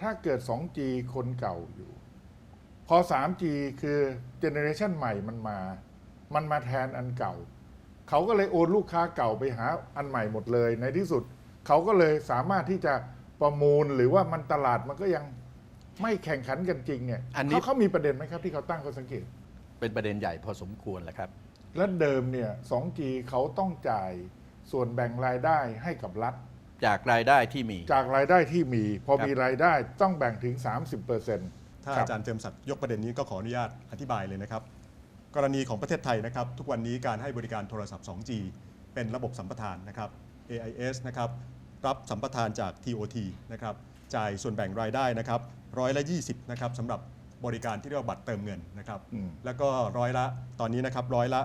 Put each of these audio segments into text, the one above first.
ถ้าเกิด 2G คนเก่าอยู่ พอ 3G คือเจเนอเรชันใหม่มันมา มันมาแทนอันเก่า เขาก็เลยโอนลูกค้าเก่าไปหาอันใหม่หมดเลย ในที่สุด เขาก็เลยสามารถที่จะประมูลหรือว่ามันตลาดมันก็ยังไม่แข่งขันกันจริงเนี่ยอันนี้ เขาเขามีประเด็นไหมครับที่เขาตั้งข้อสังเกต เป็นประเด็นใหญ่พอสมควรแหละครับ และเดิมเนี่ย 2G เขาต้องจ่ายส่วนแบ่งรายได้ให้กับรัฐ จากรายได้ที่มี จากรายได้ที่มี พอครับมีรายได้ต้องแบ่งถึง 30เปอร์เซ็นต์ถ้าอาจารย์เจิมศักดิ์ยกประเด็นนี้ก็ขออนุญาตอธิบายเลยนะครับ กรณีของประเทศไทยนะครับ ทุกวันนี้การให้บริการโทรศัพท์ 2G เป็นระบบสัมปทานนะครับ AIS นะครับรับสัมปทานจาก TOT นะครับจ่ายส่วนแบ่งรายได้นะครับร้อยละ 20นะครับสำหรับบริการที่เรียกว่าบัตรเติมเงินนะครับอืม แล้วก็ร้อยละตอนนี้นะครับร้อยละ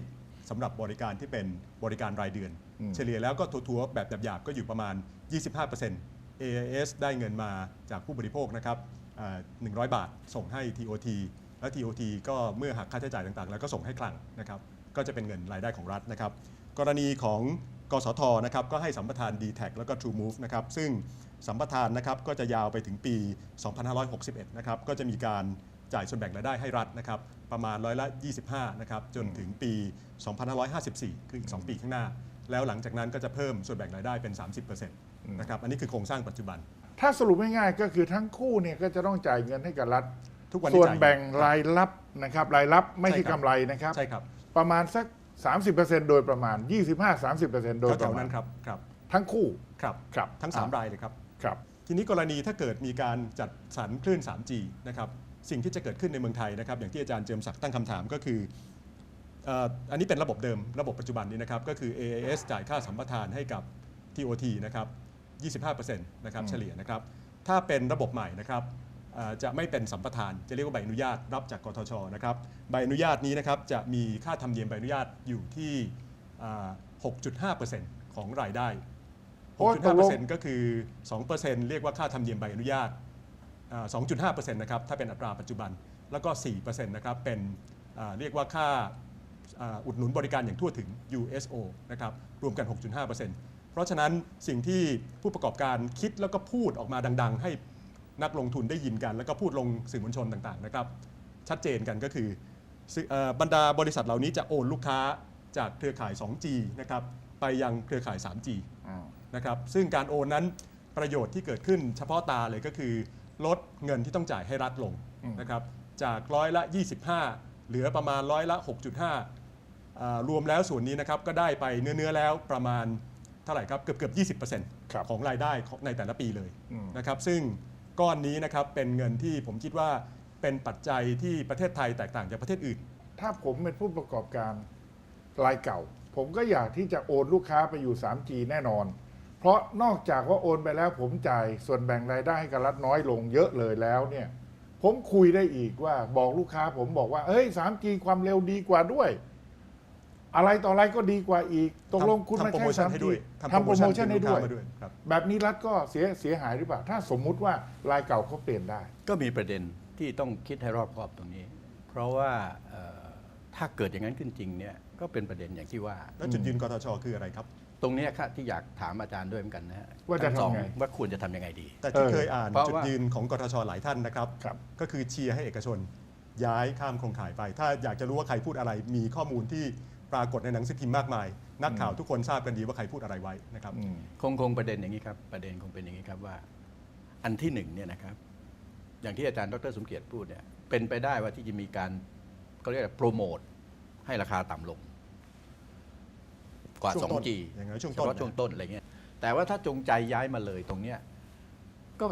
30สำหรับบริการที่เป็นบริการรายเดือนอืม เฉลี่ยแล้วก็ทัวร์ๆแบบหยาบๆก็อยู่ประมาณ 25% AIS ได้เงินมาจากผู้บริโภคนะครับอ่า100 บาทส่งให้ TOT แล้ว TOT ก็เมื่อหักค่าใช้จ่ายต่างๆ แล้วก็ส่งให้คลังนะครับก็จะเป็นเงินรายได้ของรัฐนะครับกรณีของกสทนะครับก็ให้สัมปทาน d t แทแล้วก็ True Move นะครับซึ่งสัมปทานนะครับก็จะยาวไปถึงปี 2561 นะครับก็จะมีการจ่ายส่วนแบ่งรายได้ให้รัฐนะครับประมาณร้อยละ 25 นะครับจนถึงปี 2554 คืออีก 2 ปีข้างหน้า แล้วหลังจากนั้นก็จะเพิ่มส่วนแบ่งรายได้เป็น 30%นะครับอันนี้คือโครงสร้างปัจจุบัน ถ้าสรุปง่ายๆก็คือทั้งคู่เนี่ยก็จะต้องจ่ายเงินให้กับรัฐ ทุกวันส่นี้วนจ่ายแบ่งครับรายรับนะครับรายรับไม่ใช่ใช่ครับ กำไรนะครับ ใช่ครับประมาณสัก 30%โดยประมาณ 25-30%โดยปแถระวๆมานั้ณนครับครับทั้งคู่ครับ ครับทั้ง 3 รายเลยครับ ครับ ทีนี้กรณีถ้าเกิดมีการจัดสรรคลื่น 3G นะครับสิ่งที่จะเกิดขึ้นในเมืองไทยนะครับอย่างที่อาจารย์เจิมศักดิ์ตั้งคำถามก็คือเอ่ออันนี้เป็นระบบเดิมระบบปัจจุบันนี้นะครับก็คือ AAS จ่ายค่าสัมปทานให้กับ TOT นะครับ25%นะครับอืมเฉลี่ยนะครับถ้าเป็นระบบใหม่นะครับเอ่อจะไม่เป็นสัมปทานจะเรียกว่าใบอนุญาตรับจากกทชนะครับใบอนุญาตนี้นะครับจะมีค่าธรรมเนียมใบอนุญาตอยู่ที่อ่า6.5%ของรายได้โอ้ยตกลง6.5%ก็คือ 2%เรียกว่าค่าธรรมเนียมใบอนุญาตอ่า2.5%นะครับถ้าเป็นอัตราปัจจุบันแล้วก็ 4%นะครับเป็นอ่าเรียกว่าค่า อ่าอุดหนุนบริการอย่างทั่วถึง USO นะครับรวมกัน 6.5%เพราะฉะนั้นสิ่งที่ผู้ประกอบการคิดแล้วก็พูดออกมาดัง ๆ ให้นักลงทุนได้ยินกัน แล้วก็พูดลงสื่อมวลชนต่างๆนะครับชัดเจนกันก็คือสื่อเอ่อบรรดาบริษัทเหล่านี้จะโอนลูกค้าจากเครือข่าย 2G นะครับไปยังเครือข่าย 3G นะครับซึ่งการโอนนั้นประโยชน์ที่เกิดขึ้นเฉพาะตาเลยก็คือลดเงินที่ต้องจ่ายให้รัฐลงอืมนะครับจากร้อยละ 25 เหลือประมาณร้อยละ 6.5อ่า รวมแล้วส่วนนี้นะครับก็ได้ไปเนื้อๆแล้วประมาณเท่าไหร่ครับเกือบเกือบครับ20%ของรายได้ของในแต่ละปีเลยอืมนะครับซึ่งก้อนนี้นะครับเป็นเงินที่ผมคิดว่าเป็นปัจจัยที่ประเทศไทยแตกต่างจากประเทศอื่น ถ้าผมเป็นผู้ประกอบการรายเก่า ผมก็อยากที่จะโอนลูกค้าไปอยู่ 3G แน่นอน เพราะนอกจากว่าโอนไปแล้วผมจ่ายส่วนแบ่งรายได้ให้กับรัฐน้อยลงเยอะเลยแล้วเนี่ยผมคุยได้อีกว่าบอกลูกค้าผมบอกว่าเฮ้ย 3G ความเร็วดีกว่าด้วย อะไรต่ออะไรก็ดีกว่าอีก ตกลงคุณทำมาโปรใช้โมชั่นให้ 3G ด้วยทำโปรโมชั่นให้ด้วยมาด้วยครับแบบนี้รัฐก็เสียเสียหายหรือเปล่า ถ้าสมมุติว่ารายเก่าเขาเปลี่ยนได้ ก็มีประเด็นที่ต้องคิดให้รอบคอบตรงนี้ เพราะว่าเอ่อถ้าเกิดอย่างนั้นขึ้นจริงเนี่ยก็เป็นประเด็นอย่างที่ว่า แล้วจุดยืนกทชคืออะไรครับ ตรงเนี้ยครับที่อยากถามอาจารย์ด้วยเหมือนกันนะฮะว่าจะทั้งสองทำไงว่าควรจะทำยังไงดี แต่ที่เออเคยอ่านเพราะจุดว่ายืนของกทชหลายท่านนะครับครับ ก็คือเชียร์ให้เอกชนย้ายข้ามโครงข่ายไป ถ้าอยากจะรู้ว่าใครพูดอะไรมีข้อมูลที่ ปรากฏในหนังสือพิมพ์มากมาย นักข่าวทุกคนทราบกันดีว่าใครพูดอะไรไว้นะครับอืมคงคงประเด็นอย่างนี้ครับประเด็นคงเป็นอย่างนี้ครับว่า อันที่หนึ่งเนี่ยนะครับ อย่างที่อาจารย์ดรสมเกียรติพูดเนี่ยเป็นไปได้ว่าที่จะมีการเขาเรียกอะไรโปรโมทให้ราคาต่ำลง กว่าช่วงต้น 2G อย่างน้อยช่วงเฉต้นพาะช่วงต้นอะไรเงี้ยแต่ว่าถ้าจงใจย้ายมาเลยตรงเนี้ยก็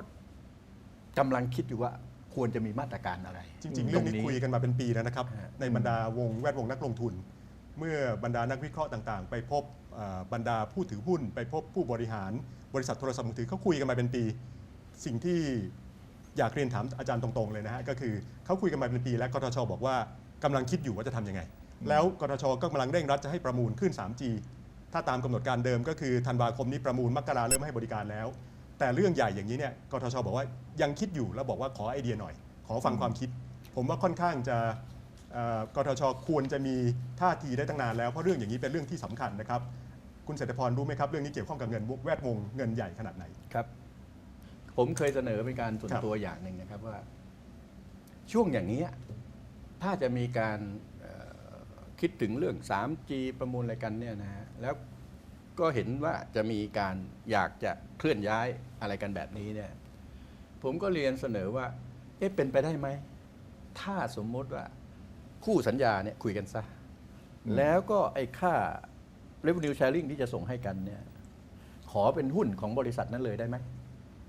กำลังคิดอยู่ว่าควรจะมีมาตรการอะไร จริง ๆ เรื่องนี้คุยกันมาเป็นปีแล้วนะครับฮะในบรรดาวงแวดวงนักลงทุน เมื่อบรรดานักวิเคราะห์ต่างๆ ไปพบบรรดาผู้ถือหุ้น ไปพบผู้บริหารบริษัทโทรศัพท์มือถือเขาคุยกันมาเป็นปี สิ่งที่อยากเรียนถามอาจารย์ตรงๆเลยนะฮะก็คือเขาคุยกันมาเป็นปี และกทชบอกว่ากำลังคิดอยู่ว่าจะทำยังไง แล้วกทชก็กำลังเร่งรัดจะให้ประมูลขึ้น 3G ถ้าตามกำหนดการเดิมก็คือธันวาคมนี้ประมูลมกราเริ่มให้บริการแล้ว แต่เรื่องใหญ่อย่างนี้เนี่ยกทชบอกว่ายังคิดอยู่แล้วบอกว่าขอไอเดียหน่อย ขอฟังความคิด ผมว่าค่อนข้างจะ กทชควรจะมีท่าทีได้ตั้งนานแล้วเพราะเรื่องอย่างนี้เป็นเรื่องที่สำคัญนะครับ คุณเศรษฐพรรู้ไหมครับ เรื่องนี้เกี่ยวข้องกับเงินแวดวงเงินใหญ่ขนาดไหนครับ ผมเคยเสนอเป็นการส่วนตัวอย่างหนึ่งนะครับว่า ช่วงอย่างนี้ถ้าจะมีการคิดถึงเรื่อง 3G ประมูลอะไรกันเนี่ยนะฮะแล้วก็เห็นว่าจะมีการอยากจะเคลื่อนย้ายอะไรกันแบบนี้เนี่ย ผมก็เรียนเสนอว่า เอ๊ะเป็นไปได้ไหม ถ้าสมมติว่า คู่สัญญาเนี่ยคุยกันซะ แล้วก็ไอ้ค่า revenue sharing ที่จะส่งให้กันเนี่ยขอเป็นหุ้นของบริษัทนั้นเลยได้ไหม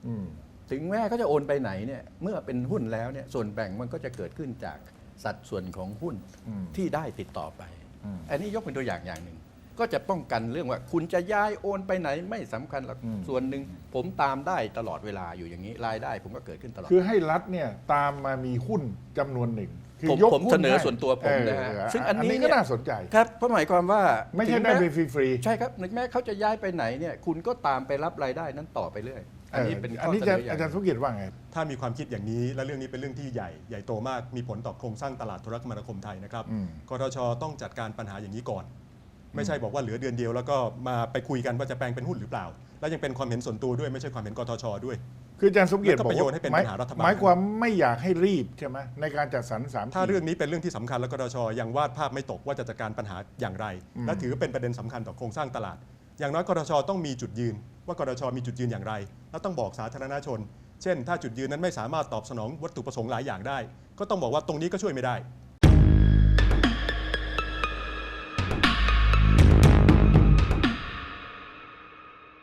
อืมถึงแม้เขาจะโอนไปไหนเนี่ยเมื่อเป็นหุ้นแล้วเนี่ยส่วนแบ่งมันก็จะเกิดขึ้นจากสัดส่วนของหุ้นอืมที่ได้ติดต่อไปอืมอันนี้ยกเป็นตัวอย่างอย่างหนึ่ง ก็จะป้องกันเรื่องว่า คุณจะย้ายโอนไปไหนไม่สำคัญหรอกอืมส่วนหนึ่งผมตามได้ตลอดเวลาอยู่อย่างนี้รายได้ผมก็เกิดขึ้นตลอด คือให้รัฐเนี่ยตามมามีหุ้นจำนวนหนึ่ง คืผมยกผมหุ้เสนอให้ส่วนตัวผมนะฮะเออซึ่งอันนี้ก็เนี่ยน่าสนใจ ครับเพราะหมายความว่าไม่ใช่ถึงได้แไปฟรีๆ ใช่ครับถึงแม้เขาจะย้ายไปไหนเนี่ยคุณก็ตามไปรับรายได้นั้นต่อไปเรื่อย อันนี้เป็นอันข้อนี้เสจะนออย่าอางจารย์สุกิจว่าไง ถ้ามีความคิดอย่างนี้และเรื่องนี้เป็นเรื่องที่ใหญ่ ใหญ่โตมากมีผลต่อโครงสร้างตลาดโทรคมนาคมไทยนะครับอืม กทชต้องจัดการปัญหาอย่างนี้ก่อน ไม่ใช่บอกว่าเหลือเดือนเดียวแล้วก็มาไปคุยกันว่าจะแปลงเป็นหุ้นหรือเปล่า และยังเป็นความเห็นส่วนตัวด้วยไม่ใช่ความเห็นกทชด้วย คืออาจารย์สมเกียรติแล้วก็บอกประโยชน์ว่าให้เป็นหมายปัญหารัฐบาล หมายความไม่อยากให้รีบใช่ไหมในการจัดสรรสามถ้าเรื่องนี้เป็นเรื่องที่สำคัญแล้วกทชยังวาดภาพไม่ตกว่าจะจัดการปัญหาอย่างไรอืมและถือเป็นประเด็นสำคัญต่อโครงสร้างตลาด อย่างน้อยกทชต้องมีจุดยืน ว่ากทชมีจุดยืนอย่างไร และต้องบอกสาธารณชน เช่น ถ้าจุดยืนนั้นไม่สามารถตอบสนองวัตถุประสงค์หลายอย่างได้ ก็ต้องบอกว่าตรงนี้ก็ช่วยไม่ได้